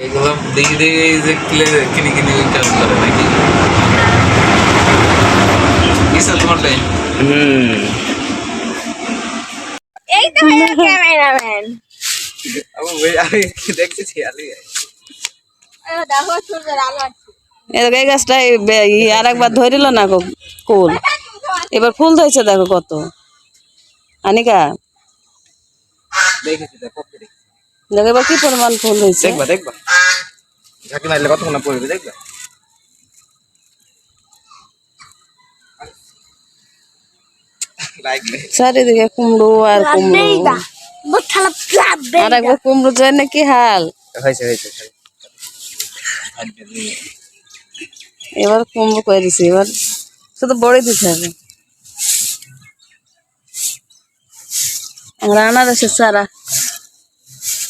এগুলো দেখি দেখে যে কিনে কিনে কাজ করে নাকি এই গাছটা আর একবার ধরিল না কুল। এবার ফুল ধরেছে দেখো কত। আনিকা। দেখো এবার কি পরিমাণ ফুল হয়েছে দেখবা দেখবা। ঝাঁকি মারলে কতক্ষণ পড়বে দেখবা? চারিদিকে কুমড়ো আর কুমড়ো। আর একবার কুমড়ো যায় না কি হাল? হয়েছে হয়েছে এবার কুমড়ো করে দিছি এবার শুধু বড়ি দিতে হবে। আমরা আনারসের চারা।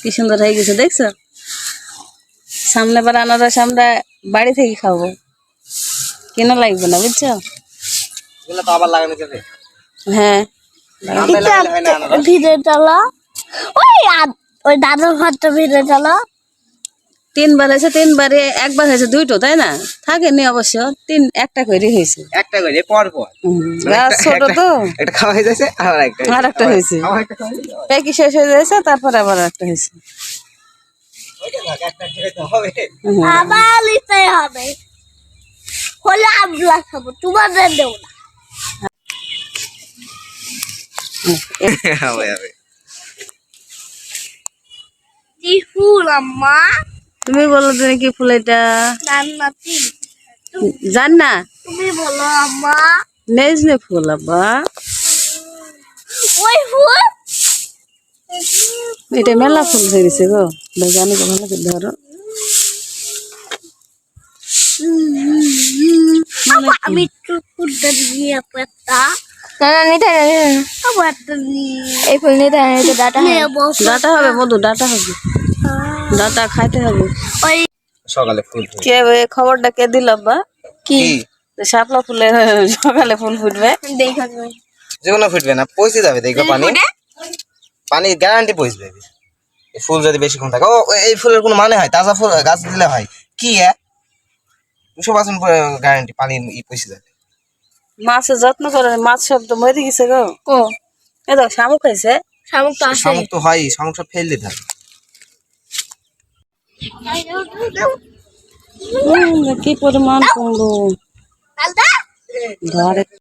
কি সুন্দর হয়ে গেছে দেখছ? সামনে বার আনারস আমরা বাড়ি থেকে খাব। কিনা লাগবে না বুঝছ? হ্যাঁ। ভিড়ে চলো ওই আদ- ওই দাদুর ঘরটা ভিড়ে চলো তিনবার হয়েছে তিনবারে একবার হয়েছে দুইটো তাই না? থাকেনি অবশ্য তিন একটা করে হয়েছে। একটা করে পর পর। ছোট তো। একটা খাওয়া হয়ে যাচ্ছে আবার একটা আর একটা হয়েছে হয়ে একই শেষ হয়ে যাচ্ছে তারপরে আবার একটা হয়েছে থাক, হবে। না। ফুল আম্মা। তুমি বলো তুমি কি ফুল এটা জান না তুমি বলো আম্মা। নেজ নে ফুল আব্বা। ওই ফুল? এটা মেলা ফুল ধরেছে গো। জানি তো ভালো করে ধরো। আমি একটু ফুলটা নিয়ে পেতা না না নিতে না, নিতে না। আবার একটা নিয়ে এই ফুল নিতে হয় ডাটা ডাটা হবে মধু ডাটা হবে। ডাটা খাইতে হবে। ওই সকালে ফুল কে খবরটা কে দিল আব্বা? কি? শাপলা ফুলে সকালে ফুল ফুটবে। দেখো। যেগুলো ফুটবে না পয়সে যাবে দেখবে পানি। পানি গ্যারান্টি পয়সবে ফুল যদি বেশিক্ষণ থাকে ও এই ফুলের কোনো মানে হয়? তাজা ফুল গাছ দিলে হয়। কি হ্যাঁ দুশো পার্সেন্ট গ্যারান্টি পানি ই পয়সে যাবে। মাছের যত্ন করে মাছ সব তো মরে গেছে গো। ও। এ তো শামুক খাইছে শামুক তো আছে শামুক তো হয় শামুক সব ফেল দিতে হবে কি পরিমাণ কুমড়ো ঘরে